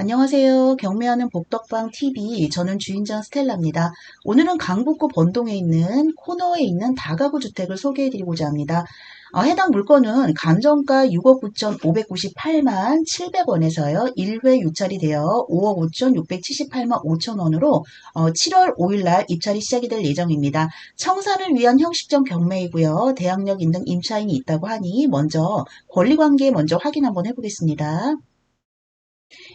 안녕하세요. 경매하는 복덕방 TV. 저는 주인장 스텔라입니다. 오늘은 강북구 번동에 있는 코너에 있는 다가구 주택을 소개해드리고자 합니다. 어, 해당 물건은 감정가 6억 9,598만 700원에서요. 1회 유찰이 되어 5억 5,678만 5천 원으로 어, 7월 5일 날 입찰이 시작이 될 예정입니다. 청산을 위한 형식적 경매이고요. 대항력 인등 임차인이 있다고 하니 먼저 권리관계 먼저 확인 한번 해보겠습니다.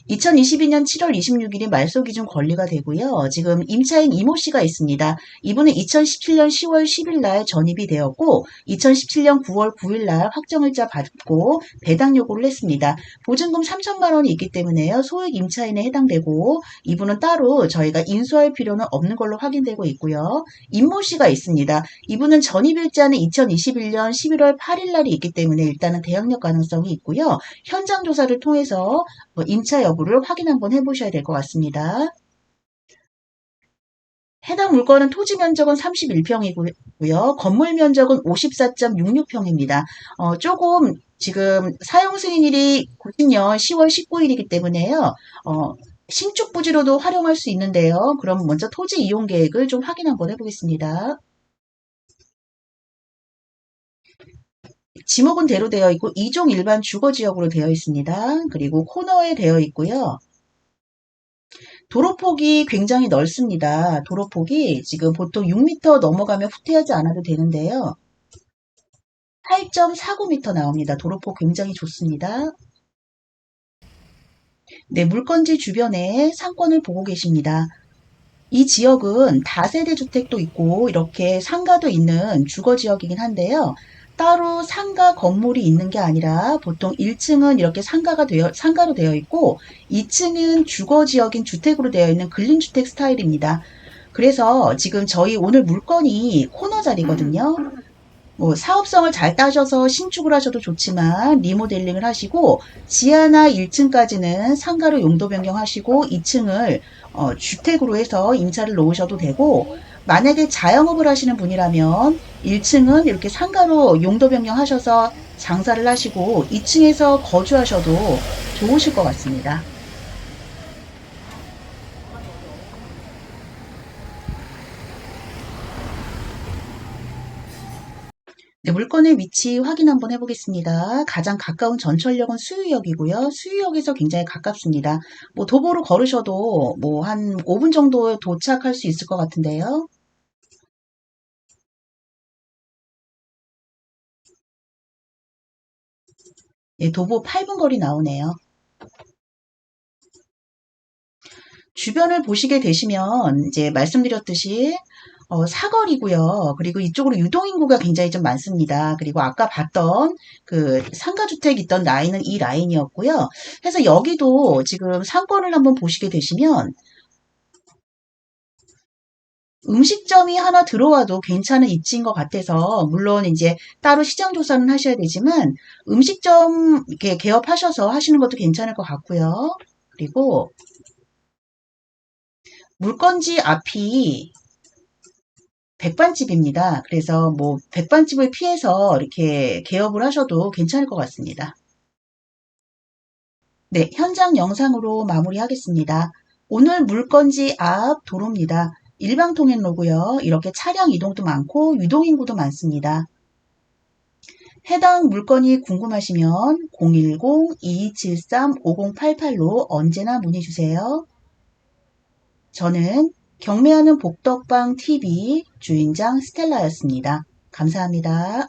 2022년 7월 26일이 말소 기준 권리가 되고요. 지금 임차인 이모 씨가 있습니다. 이분은 2017년 10월 10일 날 전입이 되었고 2017년 9월 9일 날 확정일자 받고 배당 요구를 했습니다. 보증금 3천만 원이 있기 때문에요. 소액 임차인에 해당되고 이분은 따로 저희가 인수할 필요는 없는 걸로 확인되고 있고요. 임모 씨가 있습니다. 이분은 전입일자는 2021년 11월 8일 날이 있기 때문에 일단은 대항력 가능성이 있고요. 현장 조사를 통해서 뭐 임차 여부를 확인 한번 해보셔야 될 것 같습니다. 해당 물건은 토지 면적은 31평이고요. 건물 면적은 54.66평입니다. 어, 조금 지금 사용 승인일이 90년 10월 19일이기 때문에요. 어, 신축 부지로도 활용할 수 있는데요. 그럼 먼저 토지 이용 계획을 좀 확인 한번 해보겠습니다. 지목은 대로 되어 있고 2종 일반 주거 지역으로 되어 있습니다. 그리고 코너에 되어 있고요. 도로폭이 굉장히 넓습니다. 도로폭이 지금 보통 6m 넘어가면 후퇴하지 않아도 되는데요. 8.49m 나옵니다. 도로폭 굉장히 좋습니다. 네, 물건지 주변에 상권을 보고 계십니다. 이 지역은 다세대 주택도 있고 이렇게 상가도 있는 주거 지역이긴 한데요. 따로 상가 건물이 있는 게 아니라 보통 1층은 이렇게 상가가 되어, 상가로 되어 있고 2층은 주거 지역인 주택으로 되어 있는 근린 주택 스타일입니다. 그래서 지금 저희 오늘 물건이 코너 자리거든요. 뭐 사업성을 잘 따져서 신축을 하셔도 좋지만 리모델링을 하시고 지하나 1층까지는 상가로 용도 변경하시고 2층을 어, 주택으로 해서 임차를 놓으셔도 되고 만약에 자영업을 하시는 분이라면 1층은 이렇게 상가로 용도 변경하셔서 장사를 하시고 2층에서 거주하셔도 좋으실 것 같습니다. 네, 물건의 위치 확인 한번 해보겠습니다. 가장 가까운 전철역은 수유역이고요. 수유역에서 굉장히 가깝습니다. 뭐 도보로 걸으셔도 뭐 한 5분 정도 도착할 수 있을 것 같은데요. 예, 도보 8분 거리 나오네요. 주변을 보시게 되시면 이제 말씀드렸듯이 어, 사거리고요. 그리고 이쪽으로 유동인구가 굉장히 좀 많습니다. 그리고 아까 봤던 그 상가주택 있던 라인은 이 라인이었고요. 그래서 여기도 지금 상권을 한번 보시게 되시면 음식점이 하나 들어와도 괜찮은 입지인 것 같아서 물론 이제 따로 시장 조사는 하셔야 되지만 음식점 이렇게 개업하셔서 하시는 것도 괜찮을 것 같고요. 그리고 물건지 앞이 백반집입니다. 그래서 뭐 백반집을 피해서 이렇게 개업을 하셔도 괜찮을 것 같습니다. 네, 현장 영상으로 마무리하겠습니다. 오늘 물건지 앞 도로입니다. 일방 통행로고요. 이렇게 차량 이동도 많고 유동 인구도 많습니다. 해당 물건이 궁금하시면 010-2273-5088로 언제나 문의 주세요. 저는 경매하는 복덕방 TV 주인장 스텔라였습니다. 감사합니다.